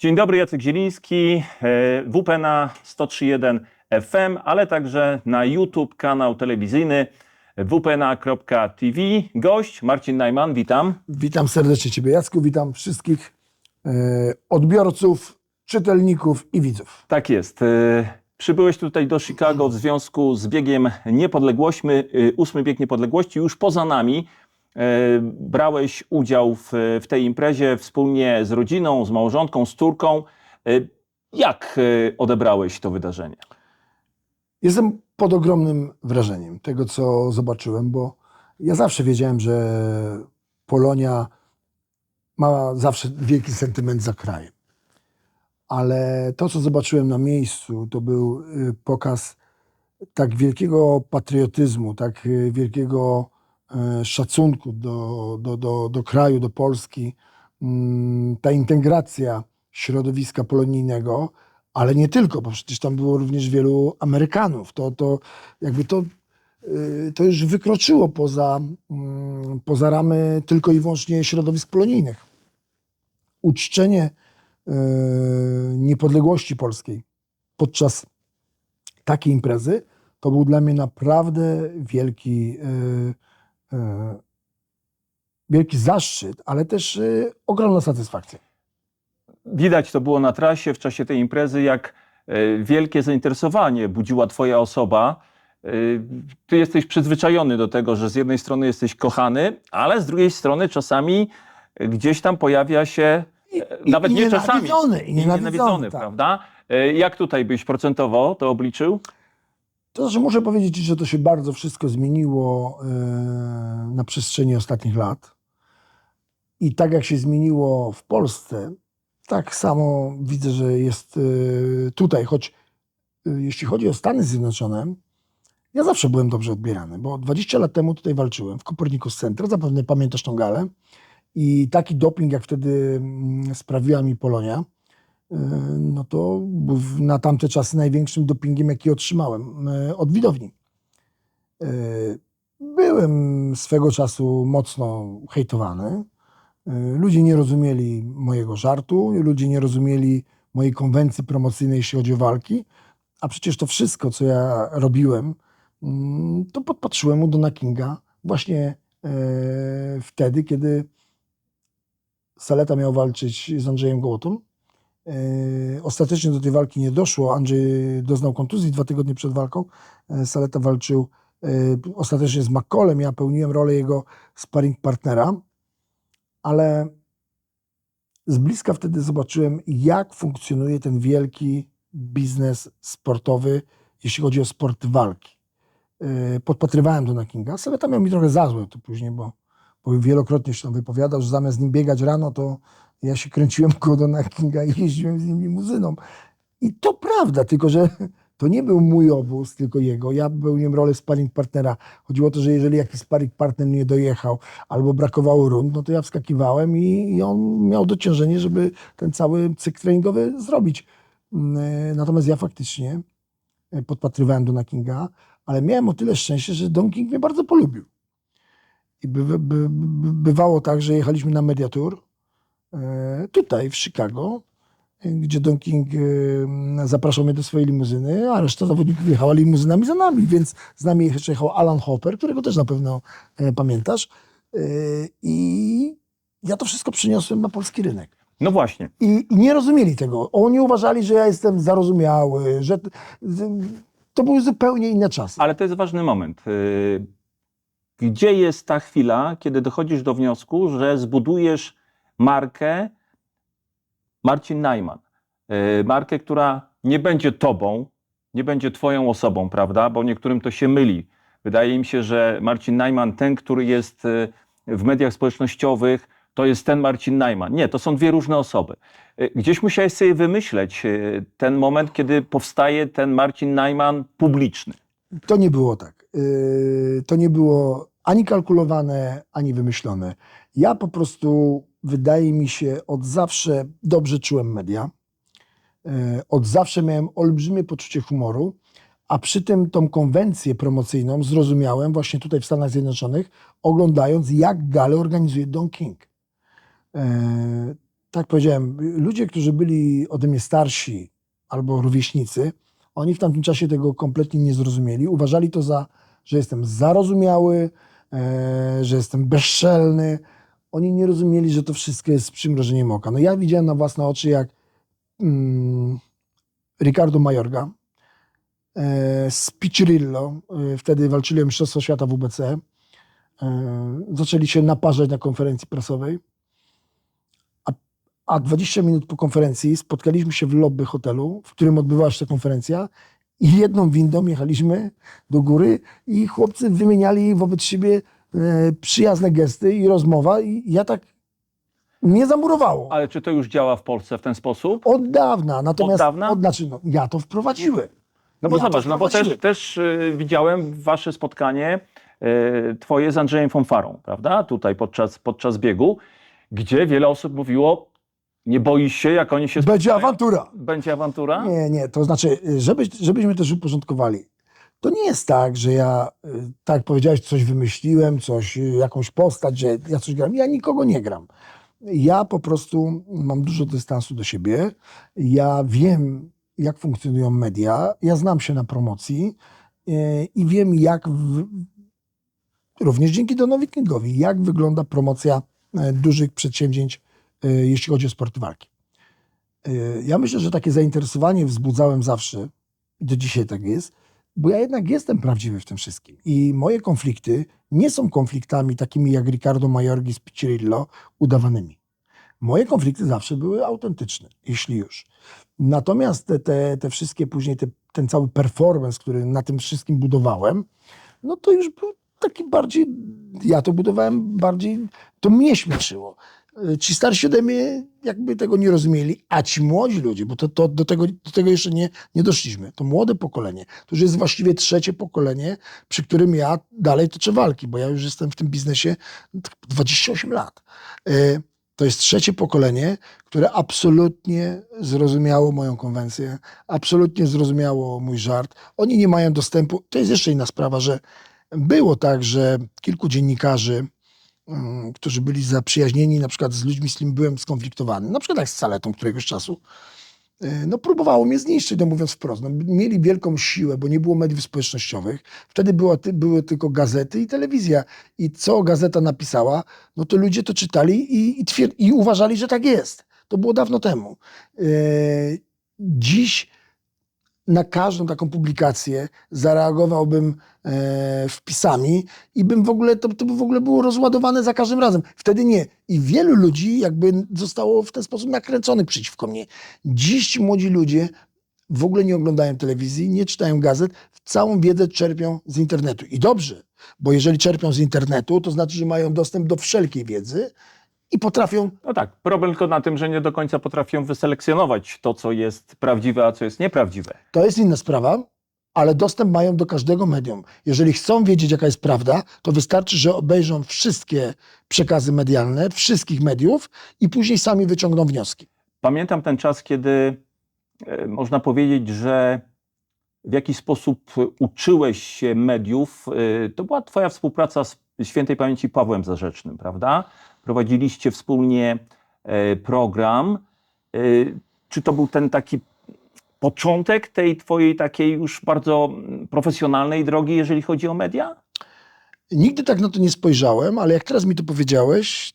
Dzień dobry, Jacek Zieliński, e, WP na 103.1 FM, ale także na YouTube, kanał telewizyjny wpna.tv. Gość Marcin Najman, witam. Witam serdecznie Ciebie, Jacku. Witam wszystkich e, odbiorców, czytelników i widzów. Tak jest. e, Przybyłeś tutaj do Chicago w związku z biegiem niepodległości, ósmy bieg niepodległości, już poza nami. E, Brałeś udział w, w tej imprezie wspólnie z rodziną, z małżonką, z córką. E, Jak e, odebrałeś to wydarzenie? Jestem pod ogromnym wrażeniem tego, co zobaczyłem, bo ja zawsze wiedziałem, że Polonia ma zawsze wielki sentyment za krajem. Ale to, co zobaczyłem na miejscu, to był pokaz tak wielkiego patriotyzmu, tak wielkiego szacunku do, do, do, do kraju, do Polski. Mm, Ta integracja środowiska polonijnego, ale nie tylko, bo przecież tam było również wielu Amerykanów. To, to jakby to, y, to już wykroczyło poza, mm, poza ramy tylko i wyłącznie środowisk polonijnych. Uczczenie y, niepodległości polskiej podczas takiej imprezy to był dla mnie naprawdę wielki, y, y, wielki zaszczyt, ale też y, ogromna satysfakcja. Widać to było na trasie w czasie tej imprezy, jak e, wielkie zainteresowanie budziła Twoja osoba. E, Ty jesteś przyzwyczajony do tego, że z jednej strony jesteś kochany, ale z drugiej strony czasami gdzieś tam pojawia się, e, I- nawet i nie czasami, nienawidzony, i nienawidzony, tak. prawda? E, Jak tutaj byś procentowo to obliczył? To znaczy muszę powiedzieć, że to się bardzo wszystko zmieniło e, na przestrzeni ostatnich lat. I tak jak się zmieniło w Polsce, tak samo widzę, że jest e, tutaj. Choć e, jeśli chodzi o Stany Zjednoczone, ja zawsze byłem dobrze odbierany, bo 20 lat temu tutaj walczyłem w Copernicus Center, zapewne pamiętasz tą galę. I taki doping, jak wtedy mm, sprawiła mi Polonia, no to na tamte czasy największym dopingiem, jaki otrzymałem e, od widowni. E, Byłem swego czasu mocno hejtowany. E, Ludzie nie rozumieli mojego żartu, ludzie nie rozumieli mojej konwencji promocyjnej, jeśli chodzi o walki, a przecież to wszystko, co ja robiłem, mm, to podpatrzyłem u Dona Kinga właśnie e, wtedy, kiedy Saleta miał walczyć z Andrzejem Gołotą. E, Ostatecznie do tej walki nie doszło. Andrzej doznał kontuzji dwa tygodnie przed walką. E, Saleta walczył e, ostatecznie z McCollem. Ja pełniłem rolę jego sparring partnera, ale z bliska wtedy zobaczyłem, jak funkcjonuje ten wielki biznes sportowy, jeśli chodzi o sport walki. Podpatrywałem Dona Kinga. Saleta miał mi trochę za złe to później, bo, bo wielokrotnie się tam wypowiadał, że zamiast nim biegać rano, to ja się kręciłem koło Dona Kinga i jeździłem z nim limuzyną. I to prawda, tylko że to nie był mój obóz, tylko jego. Ja pełniłem rolę sparring partnera. Chodziło o to, że jeżeli jakiś sparring partner nie dojechał albo brakowało rund, no to ja wskakiwałem i, i on miał dociążenie, żeby ten cały cykl treningowy zrobić. Mm, e, Natomiast ja faktycznie e, podpatrywałem Dona Kinga, ale miałem o tyle szczęście, że Don King mnie bardzo polubił. I by, by, by, bywało tak, że jechaliśmy na Mediatur tutaj w Chicago, e, gdzie Don King e, zapraszał mnie do swojej limuzyny, a reszta zawodników jechała limuzynami za nami, więc z nami jeszcze jechał Alan Hopper, którego też na pewno e, pamiętasz. E, I ja to wszystko przyniosłem na polski rynek. No właśnie. I, I nie rozumieli tego. Oni uważali, że ja jestem zarozumiały, że to były zupełnie inne czasy. Ale to jest ważny moment. Gdzie jest ta chwila, kiedy dochodzisz do wniosku, że zbudujesz markę Marcin Najman? Y, Markę, która nie będzie tobą, nie będzie twoją osobą, prawda? Bo niektórym to się myli. Wydaje mi się, że Marcin Najman, ten, który jest y, w mediach społecznościowych, to jest ten Marcin Najman. Nie, to są dwie różne osoby. Y, Gdzieś musiałeś sobie wymyśleć ten moment, kiedy powstaje ten Marcin Najman publiczny. To nie było tak. To nie było ani kalkulowane, ani wymyślone. Ja po prostu, wydaje mi się, od zawsze dobrze czułem media. Yy, Od zawsze miałem olbrzymie poczucie humoru, a przy tym tą konwencję promocyjną zrozumiałem właśnie tutaj w Stanach Zjednoczonych, oglądając jak galę organizuje Don King. Yy, tak powiedziałem, ludzie, którzy byli ode mnie starsi albo rówieśnicy, oni w tamtym czasie tego kompletnie nie zrozumieli. Uważali to za, że jestem zarozumiały, e, że jestem bezczelny. Oni nie rozumieli, że to wszystko jest przymrożeniem oka. No ja widziałem na własne oczy, jak mm, Ricardo Majorga e, z Piccirillo, e, wtedy walczyli o Mistrzostwo Świata WBC, e, zaczęli się naparzać na konferencji prasowej. A, a 20 minut po konferencji spotkaliśmy się w lobby hotelu, w którym odbywała się ta konferencja i jedną windą jechaliśmy do góry i chłopcy wymieniali wobec siebie przyjazne gesty i rozmowa i ja tak mnie zamurowało. Ale czy to już działa w Polsce w ten sposób? Od dawna. Natomiast, Od dawna? Od, znaczy, no, ja to wprowadziłem. No bo Ja zobacz, no bo też, też y, widziałem wasze spotkanie y, twoje z Andrzejem Fonfarą, prawda? Tutaj podczas, podczas biegu, gdzie wiele osób mówiło, nie boisz się, jak oni się Będzie awantura. Będzie awantura? Nie, nie, to znaczy, żeby, żebyśmy też uporządkowali. To nie jest tak, że ja, y, tak powiedziałeś, coś wymyśliłem, coś, y, jakąś postać, że ja coś gram. Ja nikogo nie gram. Ja po prostu mam dużo dystansu do siebie. Ja wiem, jak funkcjonują media. Ja znam się na promocji y, i wiem, jak w, również dzięki Donowi Kingowi, jak wygląda promocja e, dużych przedsięwzięć, e, jeśli chodzi o sporty walki. E, Ja myślę, że takie zainteresowanie wzbudzałem zawsze, do dzisiaj tak jest, bo ja jednak jestem prawdziwy w tym wszystkim. I moje konflikty nie są konfliktami takimi jak Ricardo Majorgi z Piccirillo, udawanymi. Moje konflikty zawsze były autentyczne, jeśli już. Natomiast te, te, te wszystkie później, te, ten cały performance, który na tym wszystkim budowałem, no to już był taki bardziej, ja to budowałem bardziej, to mnie śmieszyło. Y, Ci starsi ode mnie jakby tego nie rozumieli, a ci młodzi ludzie, bo to, to do, tego, do tego jeszcze nie, nie doszliśmy, to młode pokolenie, to już jest właściwie trzecie pokolenie, przy którym ja dalej toczę walki, bo ja już jestem w tym biznesie 28 lat. Y, To jest trzecie pokolenie, które absolutnie zrozumiało moją konwencję, absolutnie zrozumiało mój żart. Oni nie mają dostępu. To jest jeszcze inna sprawa, że było tak, że kilku dziennikarzy, którzy byli zaprzyjaźnieni na przykład z ludźmi, z którymi byłem skonfliktowany, na przykład jak z Saletą któregoś czasu, y, no próbowało mnie zniszczyć, no mówiąc wprost. No, mieli wielką siłę, bo nie było mediów społecznościowych. Wtedy była, były tylko gazety i telewizja. I co gazeta napisała, no to ludzie to czytali i, i, twier- i uważali, że tak jest. To było dawno temu. Y, dziś na każdą taką publikację zareagowałbym e, wpisami i bym w ogóle, to, to by w ogóle było rozładowane za każdym razem. Wtedy nie. I wielu ludzi jakby zostało w ten sposób nakręconych przeciwko mnie. Dziś młodzi ludzie w ogóle nie oglądają telewizji, nie czytają gazet, całą wiedzę czerpią z internetu. I dobrze, bo jeżeli czerpią z internetu, to znaczy, że mają dostęp do wszelkiej wiedzy i potrafią No tak, problem tylko na tym, że nie do końca potrafią wyselekcjonować to, co jest prawdziwe, a co jest nieprawdziwe. To jest inna sprawa, ale dostęp mają do każdego medium. Jeżeli chcą wiedzieć, jaka jest prawda, to wystarczy, że obejrzą wszystkie przekazy medialne, wszystkich mediów i później sami wyciągną wnioski. Pamiętam ten czas, kiedy e, można powiedzieć, że w jakiś sposób uczyłeś się mediów. E, To była Twoja współpraca z świętej pamięci Pawłem Zarzecznym, prawda? Prowadziliście wspólnie e, program. E, Czy to był ten taki początek tej Twojej takiej już bardzo profesjonalnej drogi, jeżeli chodzi o media? Nigdy tak na to nie spojrzałem, ale jak teraz mi to powiedziałeś,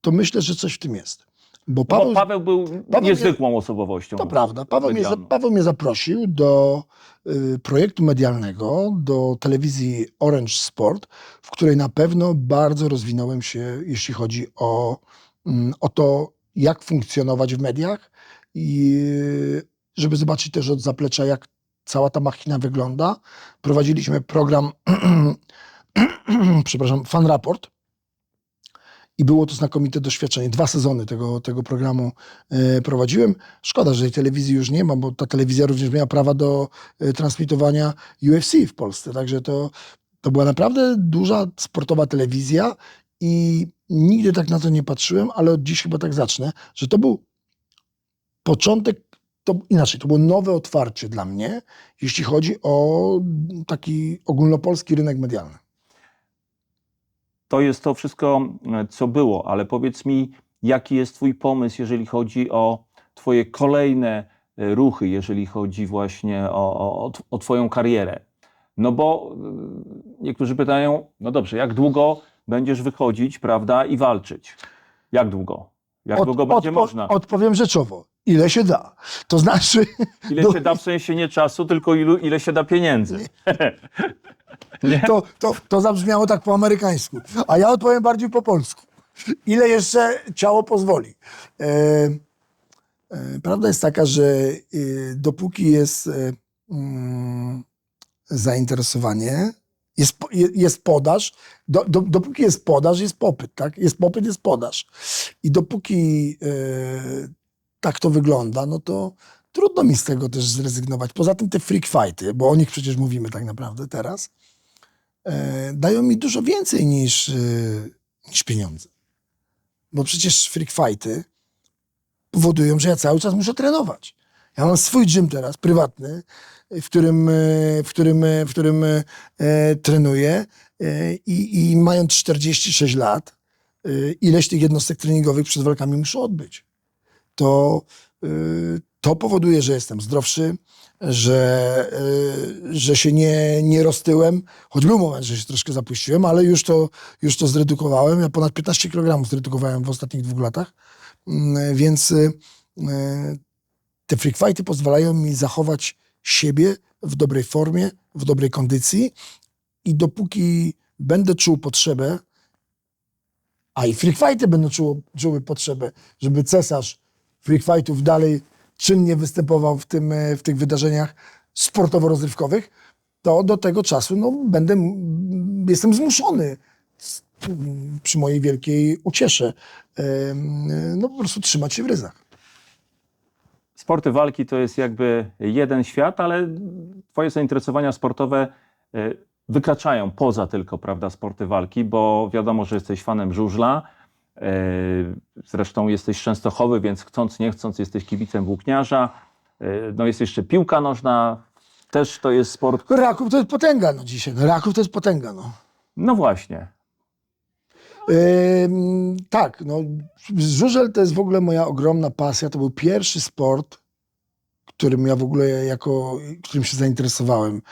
to myślę, że coś w tym jest. Bo Paweł, Bo Paweł był Paweł niezwykłą osobowością. to prawda, Paweł mnie. Paweł mnie zaprosił do y, projektu medialnego, do telewizji Orange Sport, w której na pewno bardzo rozwinąłem się, jeśli chodzi o, mm, o to, jak funkcjonować w mediach i y, żeby zobaczyć też od zaplecza, jak cała ta machina wygląda. Prowadziliśmy program, przepraszam, Fan Raport. I było to znakomite doświadczenie. Dwa sezony tego, tego programu e, prowadziłem. Szkoda, że tej telewizji już nie ma, bo ta telewizja również miała prawa do e, transmitowania UFC w Polsce. Także to, to była naprawdę duża sportowa telewizja i nigdy tak na to nie patrzyłem, ale od dziś chyba tak zacznę, że to był początek, to inaczej, to było nowe otwarcie dla mnie, jeśli chodzi o taki ogólnopolski rynek medialny. To jest to wszystko, e, co było, ale powiedz mi, jaki jest Twój pomysł, jeżeli chodzi o Twoje kolejne e, ruchy, jeżeli chodzi właśnie o, o, o tw- o Twoją karierę. No bo y, niektórzy pytają, no dobrze, jak długo będziesz wychodzić, prawda, i walczyć? Jak długo? Jak Od- długo będzie odpo- można? Odpowiem rzeczowo. Ile się da. To znaczy, Ile do- się da w sensie nie czasu, tylko ilu, ile się da pieniędzy? To, to, to zabrzmiało tak po amerykańsku. A ja odpowiem bardziej po polsku. Ile jeszcze ciało pozwoli. E, e, prawda jest taka, że e, dopóki jest e, mm, zainteresowanie, jest, jest podaż, do, do, dopóki jest podaż, jest popyt, tak? Jest popyt, jest podaż. I dopóki e, tak to wygląda, no to trudno mi z tego też zrezygnować. Poza tym te freak fighty, bo o nich przecież mówimy tak naprawdę teraz, dają mi dużo więcej niż, e, niż pieniądze. Bo przecież freak fighty powodują, że ja cały czas muszę trenować. Ja mam swój gym teraz, prywatny, w którym, e, w którym, e, w którym e, e, trenuję e, i, i mając 46 lat, e, ileś tych jednostek treningowych przed walkami muszę odbyć. To, e, to powoduje, że jestem zdrowszy, że, e, że się nie, nie roztyłem, choć był moment, że się troszkę zapuściłem, ale już to, już to zredukowałem. Ja ponad 15 kg zredukowałem w ostatnich dwóch latach, Mm, więc e, te freak fighty pozwalają mi zachować siebie w dobrej formie, w dobrej kondycji. I dopóki będę czuł potrzebę, a i freak fighty będą czuł, czuły potrzebę, żeby cesarz freak fightów dalej czynnie występował w, tym, e, w tych wydarzeniach sportowo-rozrywkowych, to do tego czasu no, będę, jestem zmuszony przy mojej wielkiej uciesze no po prostu trzymać się w ryzach. Sporty walki to jest jakby jeden świat, ale Twoje zainteresowania sportowe e, wykraczają poza tylko, prawda, sporty walki, bo wiadomo, że jesteś fanem żużla. E, Zresztą jesteś Częstochowy, więc chcąc, nie chcąc, jesteś kibicem włókniarza. E, No jest jeszcze piłka nożna, też to jest sport. Raków to jest potęga no dzisiaj. No, Raków to jest potęga. No. No właśnie. Ym, tak, no, żużel to jest w ogóle moja ogromna pasja. To był pierwszy sport, którym ja w ogóle jako, którym się zainteresowałem.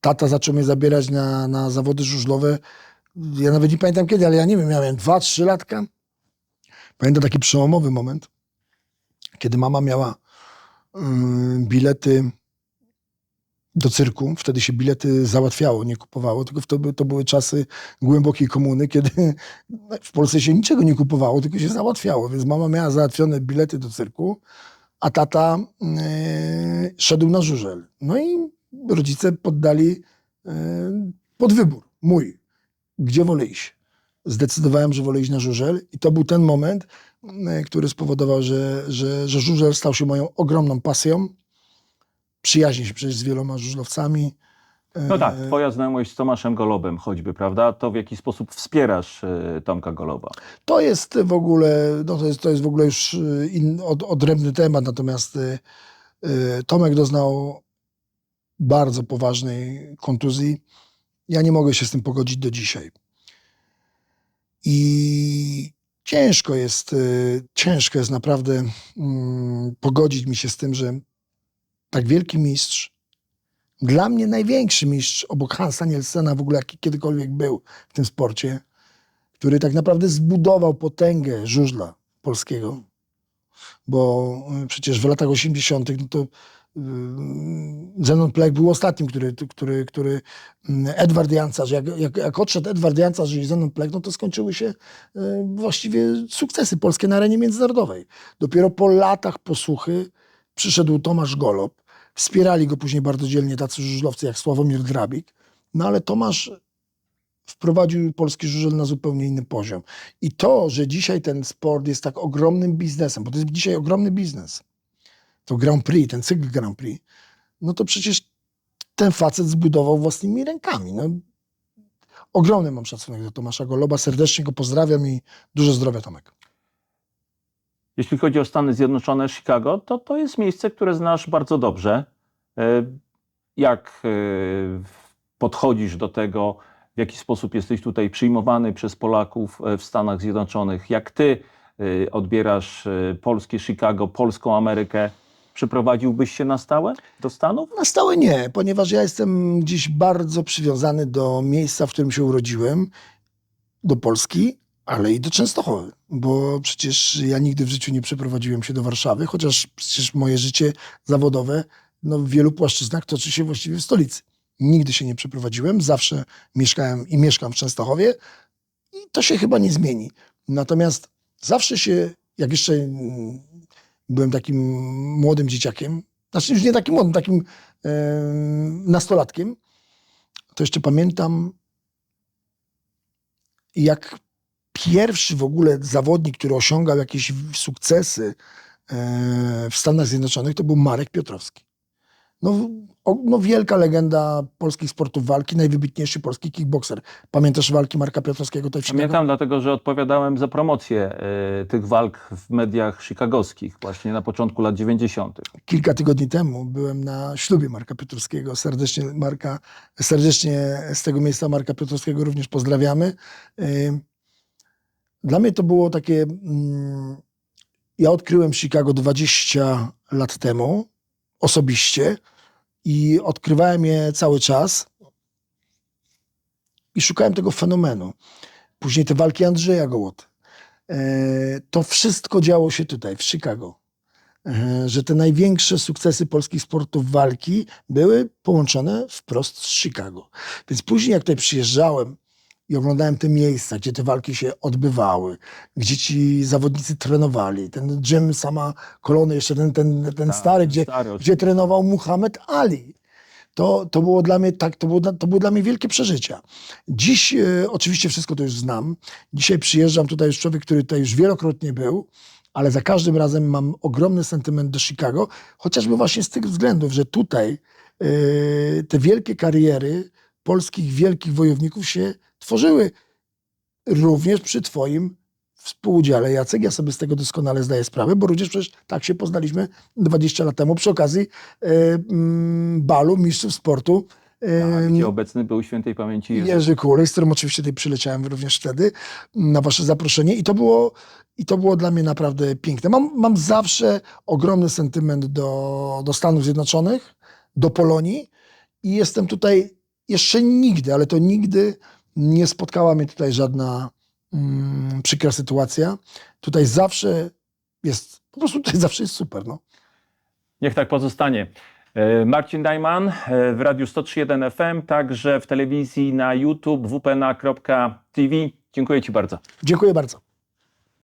Tata zaczął mnie zabierać na, na zawody żużlowe. Ja nawet nie pamiętam kiedy, ale ja nie wiem, miałem 2-3 latka. Pamiętam taki przełomowy moment, kiedy mama miała ym, bilety do cyrku. Wtedy się bilety załatwiało, nie kupowało, tylko to, by, to były czasy głębokiej komuny, kiedy w Polsce się niczego nie kupowało, tylko się załatwiało. Więc mama miała załatwione bilety do cyrku, a tata e, szedł na żużel. No i rodzice poddali e, pod wybór mój, gdzie wolę iść. Zdecydowałem, że wolę iść na żużel i to był ten moment, e, który spowodował, że, że, że żużel stał się moją ogromną pasją. Przyjaźnię się przecież z wieloma żużlowcami. No tak, E, Twoja znajomość z Tomaszem Golobem choćby, prawda? To w jaki sposób wspierasz e, Tomka Goloba? To jest w ogóle, no to jest, to jest w ogóle już in, od, odrębny temat, natomiast y, Tomek doznał bardzo poważnej kontuzji. Ja nie mogę się z tym pogodzić do dzisiaj. I ciężko jest, y, ciężko jest naprawdę mm, pogodzić mi się z tym, że tak wielki mistrz, dla mnie największy mistrz obok Hansa Nielsena w ogóle jaki kiedykolwiek był w tym sporcie, który tak naprawdę zbudował potęgę żużla polskiego. Bo y, przecież w latach 80. No to Zenon Plek był ostatnim, który, który, który mm, Edward Jancarz, jak, jak, jak odszedł Edward Jancarz i Zenon Plek, no to skończyły się y, właściwie sukcesy polskie na arenie międzynarodowej. Dopiero po latach posłuchy przyszedł Tomasz Golob. Wspierali go później bardzo dzielnie tacy żużlowcy jak Sławomir Drabik. No ale Tomasz wprowadził polski żużel na zupełnie inny poziom. I to, że dzisiaj ten sport jest tak ogromnym biznesem, bo to jest dzisiaj ogromny biznes, to Grand Prix, ten cykl Grand Prix, no to przecież ten facet zbudował własnymi rękami. No, ogromny mam szacunek do Tomasza Goloba, serdecznie go pozdrawiam i dużo zdrowia Tomek. Jeśli chodzi o Stany Zjednoczone, Chicago, to to jest miejsce, które znasz bardzo dobrze. E, Jak e, podchodzisz do tego, w jaki sposób jesteś tutaj przyjmowany przez Polaków e, w Stanach Zjednoczonych? Jak ty odbierasz polskie Chicago, polską Amerykę. Przyprowadziłbyś się na stałe do Stanów? Na stałe nie, ponieważ ja jestem gdzieś bardzo przywiązany do miejsca, w którym się urodziłem, do Polski, ale i do Częstochowy, bo przecież ja nigdy w życiu nie przeprowadziłem się do Warszawy, chociaż przecież moje życie zawodowe no, w wielu płaszczyznach toczy się właściwie w stolicy. Nigdy się nie przeprowadziłem, zawsze mieszkałem i mieszkam w Częstochowie i to się chyba nie zmieni. Natomiast zawsze się, jak jeszcze mm, byłem takim młodym dzieciakiem, znaczy już nie takim młodym, takim e, nastolatkiem, to jeszcze pamiętam, jak pierwszy w ogóle zawodnik, który osiągał jakieś sukcesy e, w Stanach Zjednoczonych, to był Marek Piotrowski. No, no wielka legenda polskich sportów walki, najwybitniejszy polski kickboxer. Pamiętasz walki Marka Piotrowskiego tutaj w Chicago? Pamiętam, dlatego że odpowiadałem za promocję y, tych walk w mediach chicagowskich właśnie na początku lat 90. kilka tygodni temu byłem na ślubie Marka Piotrowskiego. Serdecznie, Marka, serdecznie z tego miejsca Marka Piotrowskiego również pozdrawiamy. Ym, Dla mnie to było takie. mm, Ja odkryłem Chicago 20 lat temu osobiście i odkrywałem je cały czas i szukałem tego fenomenu. Później te walki Andrzeja Gołoty. E, To wszystko działo się tutaj, w Chicago e, że te największe sukcesy polskich sportów walki były połączone wprost z Chicago. Więc później jak tutaj przyjeżdżałem i oglądałem te miejsca, gdzie te walki się odbywały, gdzie ci zawodnicy trenowali, ten gym sama kolony, jeszcze ten, ten, ten Tak, stary, ten gdzie, stary, gdzie trenował Muhammad Ali. To, to było dla mnie tak, to było, to były dla mnie wielkie przeżycia. Dziś e, oczywiście wszystko to już znam. Dzisiaj przyjeżdżam tutaj już człowiek, który tutaj już wielokrotnie był, ale za każdym razem mam ogromny sentyment do Chicago, chociażby właśnie z tych względów, że tutaj e, te wielkie kariery polskich wielkich wojowników się tworzyły również przy twoim współudziale, Jacek. Ja sobie z tego doskonale zdaję sprawę, bo również przecież tak się poznaliśmy 20 lat temu przy okazji e, mm, balu mistrzów sportu Tak, gdzie obecny był świętej pamięci Jerzy. Jerzy Kulej, z którym oczywiście tutaj przyleciałem również wtedy na wasze zaproszenie i to było, i to było dla mnie naprawdę piękne. Mam, mam zawsze ogromny sentyment do, do Stanów Zjednoczonych, do Polonii i jestem tutaj jeszcze nigdy, ale to nigdy nie spotkała mnie tutaj żadna mm, przykra sytuacja. Tutaj zawsze jest, po prostu tutaj zawsze jest super. No. Niech tak pozostanie. E, Marcin Dajman e, w Radiu 103.1 FM, także w telewizji na YouTube wpna.tv. Dziękuję Ci bardzo. Dziękuję bardzo.